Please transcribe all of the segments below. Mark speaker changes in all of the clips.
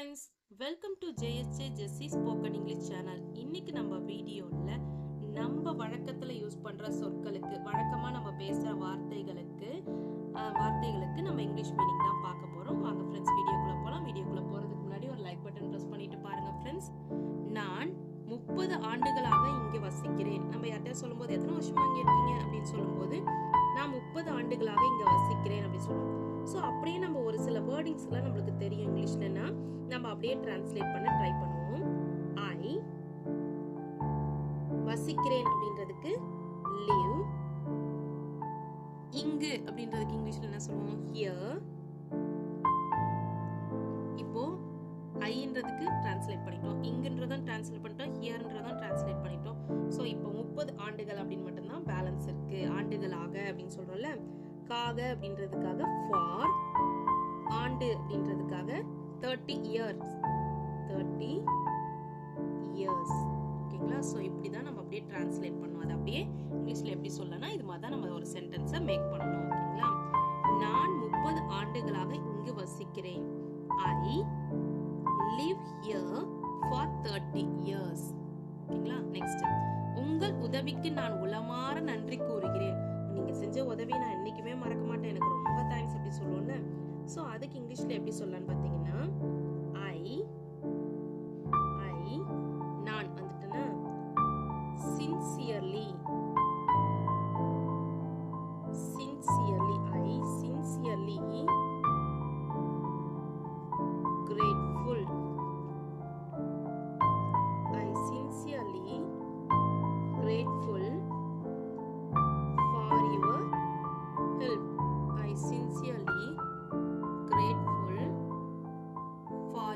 Speaker 1: Friends welcome to JSJ Jessy spoken English channel இன்னைக்கு நம்ம வீடியோவில் நம்ம வழக்கத்தில் யூஸ் பண்ணுற சொற்களுக்கு வழக்கமாக நம்ம பேசுகிற வார்த்தைகளுக்கு வார்த்தைகளுக்கு நம்ம இங்கிலீஷ் மீனிங் ஒரு நம்மளுக்கு தெரியும் இங்கிலீஷ்லன்னா நம்ம அப்படியே டிரான்ஸ்லேட் பண்ண ட்ரை பண்ணுவோம். ஐ வசிக்கிறேன் அப்படின்றதுக்கு லிவ் இங்கு அப்படின்றதுக்கு இங்கிலீஷ்ல என்ன சொல்லுவோம்? ஹியர் இப்போ ஐன்றதுக்கு டிரான்ஸ்லேட் பண்ணிட்டோம். இங்குன்றதும் டிரான்ஸ்லேட் பண்ணிட்டோம். ஹியர்ன்றதும் டிரான்ஸ்லேட் பண்ணிட்டோம். ஸோ இப்போ முப்பது ஆண்டுகள் அப்படின்னு மட்டும்தான் பேலன்ஸ் இருக்கு. ஆண்டுகளாக அப்படின்னு சொல்றோம்ல? காக அப்படின்றதுக்காக for thirty years thirty years ஓகேங்களா ஸோ இப்படி தான் நம்ம அப்படியே டிரான்ஸ்லேட் பண்ணுவோம் அதை அப்படியே இங்கிலீஷில் எப்படி சொல்லனா இது மாதிரி தான் நம்ம ஒரு சென்டென்ஸை மேக் பண்ணணும். ஓகேங்களா? நான் முப்பது ஆண்டுகளாக இங்கு வசிக்கிறேன். I live here for thirty years ஓகேங்களா? நெக்ஸ்ட் உங்கள் உதவிக்கு நான் உளமாற நன்றி கூறுகிறேன். நீங்க செஞ்ச உதவி நான் என்னைக்குமே மறக்க மாட்டேன். எனக்கு ரொம்ப தேங்க்ஸ் அப்படி சொல்லுவோம்ல ஸோ அதுக்கு இங்கிலீஷ்ல எப்படி சொல்லலான்னு பார்த்தீங்கன்னா ஐ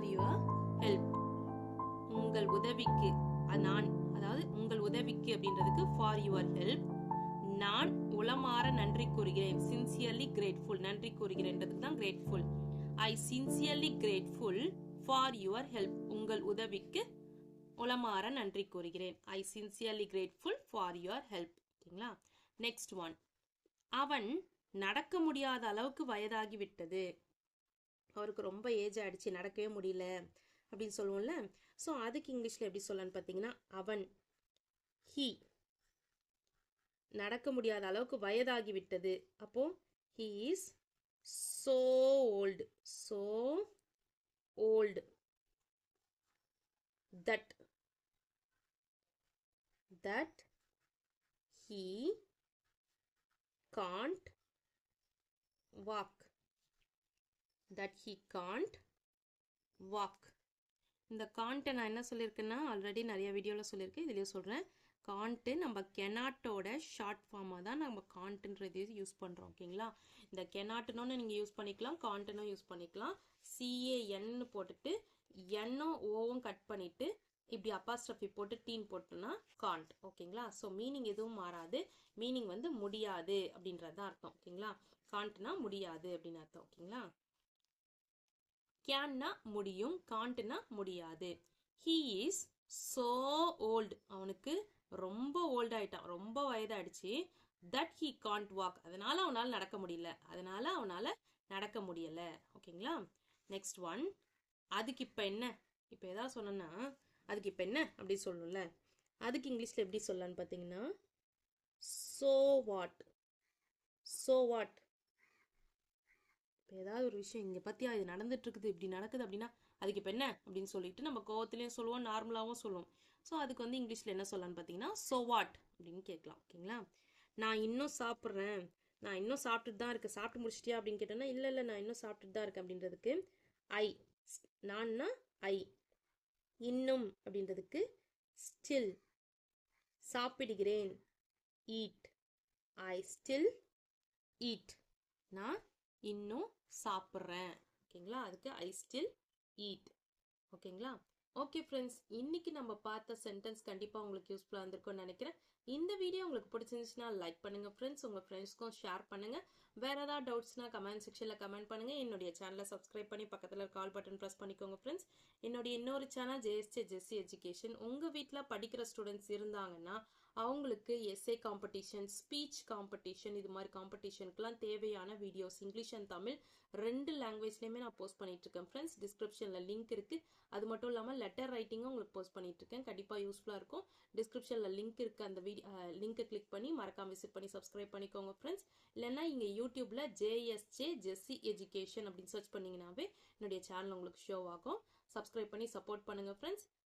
Speaker 1: for your ஹெல்ப். உங்கள் உதவிக்கு நான் அதாவது உங்கள் உதவிக்கு அப்படின்றதுக்கு ஃபார் யுவர் ஹெல்ப் நான் உளமாற நன்றி கூறுகிறேன். சின்சியர்லி கிரேட்ஃபுல் நன்றி கூறுகிறேன்றதுக்கு தான் grateful I sincerely grateful for your help உங்கள் உதவிக்கு உளமாற நன்றி கூறுகிறேன். I sincerely grateful for your help ஓகேங்களா? நெக்ஸ்ட் ஒன் அவன் நடக்க முடியாத அளவுக்கு வயதாகிவிட்டது. அவருக்கு ரொம்ப ஏஜ் ஆகிடுச்சு நடக்கவே முடியல அப்படின்னு சொல்லுவோம்ல. ஸோ அதுக்கு இங்கிலீஷில் எப்படி சொல்லலாம்னு பார்த்தீங்கன்னா அவன் ஹீ நடக்க முடியாத அளவுக்கு வயதாகி விட்டது. அப்போ he is so old so old that that he can't walk that he can't walk இந்த காண்ட்டை நான் என்ன சொல்லியிருக்கேன்னா ஆல்ரெடி நிறைய வீடியோவில் சொல்லியிருக்கேன் இதுலேயும் சொல்கிறேன் காண்ட்டு நம்ம கெனாட்டோட ஷார்ட் ஃபார்மாக தான் நம்ம காண்ட்டுன்றது யூஸ் பண்ணுறோம் ஓகேங்களா இந்த கெனாட்டுன்னு நீங்கள் யூஸ் பண்ணிக்கலாம் காண்ட்டுனும் யூஸ் பண்ணிக்கலாம். சிஏஎன்னு போட்டுட்டு எண்ணும் ஓவும் கட் பண்ணிவிட்டு இப்படி அப்பாஸ்ட்ரஃபி போட்டு டீன் போட்டோம்னா காண்ட் ஓகேங்களா ஸோ மீனிங் எதுவும் மாறாது. மீனிங் வந்து முடியாது அப்படின்றது தான் அர்த்தம் ஓகேங்களா காண்ட்னா முடியாது அப்படின்னு அர்த்தம் ஓகேங்களா கேன்னா முடியும் காண்ட்னா முடியாது ஹீ இஸ் சோ ஓல்டு அவனுக்கு ரொம்ப ஓல்ட் ஆயிட்டான் ரொம்ப வயதாயிடுச்சு தட் ஹீ காண்ட் வாக் அதனால அவனால் நடக்க முடியல அதனால அவனால் நடக்க முடியல ஓகேங்களா நெக்ஸ்ட் ஒன் அதுக்கு இப்போ என்ன இப்போ எதாவது சொன்னோன்னா அதுக்கு இப்போ என்ன அப்படி சொல்லணும்ல அதுக்கு இங்கிலீஷில் எப்படி சொல்லலான்னு பார்த்தீங்கன்னா சோ வாட் சோ வாட் ஏதாவது ஒரு விஷயம் இங்கே பற்றியா இது நடந்துட்டு இருக்குது இப்படி நடக்குது அப்படின்னா அதுக்கு இப்போ என்ன? அப்படின்னு சொல்லிட்டு நம்ம கோவத்துலேயும் சொல்லுவோம் நார்மலாகவும் சொல்லுவோம். ஸோ அதுக்கு வந்து இங்கிலீஷில் என்ன சொல்லலாம்னு பார்த்தீங்கன்னா so வாட் அப்படின்னு கேட்கலாம் ஓகேங்களா? நான் இன்னும் சாப்பிட்றேன். நான் இன்னும் சாப்பிட்டுட்டு தான் இருக்கேன். சாப்பிட்டு முடிச்சிட்டியா அப்படின்னு கேட்டேன்னா இல்லை இல்லை நான் இன்னும் சாப்பிட்டுட்டு தான் இருக்கேன் அப்படின்றதுக்கு ஐ நான்னா ஐ இன்னும் அப்படின்றதுக்கு ஸ்டில் சாப்பிடுகிறேன். ஈட் ஐ ஸ்டில் ஈட் நான் இன்னும் சாப்பிட்றேன். ஓகேங்களா? அதுக்கு ஐ ஸ்டில் ஈட் ஓகேங்களா? ஓகே ஃப்ரெண்ட்ஸ் இன்னைக்கு நம்ம பார்த்த சென்டென்ஸ் கண்டிப்பாக உங்களுக்கு யூஸ்ஃபுல்லாக இருந்திருக்கும்னு நினைக்கிறேன். இந்த வீடியோ உங்களுக்கு பிடிச்சிருந்துச்சுன்னா லைக் பண்ணுங்கள் ஃப்ரெண்ட்ஸ் உங்கள் ஃப்ரெண்ட்ஸ்க்கும் ஷேர் பண்ணுங்கள் வேறு ஏதாவது டவுட்ஸ்னா கமெண்ட் செக்ஷனில் கமெண்ட் பண்ணுங்க. என்னுடைய சேனலை சப்ஸ்கிரைப் பண்ணி பக்கத்தில் கால் பட்டன் ப்ரெஸ் பண்ணிக்கோங்க ஃப்ரெண்ட்ஸ் என்னுடைய இன்னொரு சேனல் ஜேஎஸ்டி ஜெஸ்சி எஜுகேஷன் உங்கள் வீட்டில் படிக்கிற ஸ்டூடெண்ட்ஸ் இருந்தாங்கன்னா அவங்களுக்கு எஸ்ஏ காம்படிஷன் ஸ்பீச் காம்படிஷன் இது மாதிரி காம்படிஷனுக்குலாம் தேவையான வீடியோஸ் இங்கிலீஷ் அண்ட் தமிழ் ரெண்டு லாங்குவேஜ்லேயுமே நான் போஸ்ட் பண்ணிட்டு இருக்கேன் ஃப்ரெண்ட்ஸ் டிஸ்கிரிப்ஷனில் லிங்க் இருக்குது அது மட்டும் இல்லாமல் லெட்டர் ரைட்டிங்கும் உங்களுக்கு போஸ்ட் பண்ணிட்டு இருக்கேன் கண்டிப்பாக யூஸ்ஃபுல்லாக இருக்கும். டிஸ்கிரிப்ஷனில் லிங்க் இருக்குது அந்த வீடியோ லிங்கை கிளிக் பண்ணி மறக்காம விசிட் பண்ணி சப்ஸ்கிரைப் பண்ணிக்கோங்க ஃப்ரெண்ட்ஸ் இல்லைன்னா இங்கே யூடியூப்பில் ஜேஎஸ்ஜே ஜெஸ்ஸி எஜுகேஷன் அப்படின்னு சர்ச் பண்ணிங்கன்னாவே என்னுடைய சேனல் உங்களுக்கு ஷோ ஆகும். சப்ஸ்கிரைப் பண்ணி சப்போர்ட் பண்ணுங்க friends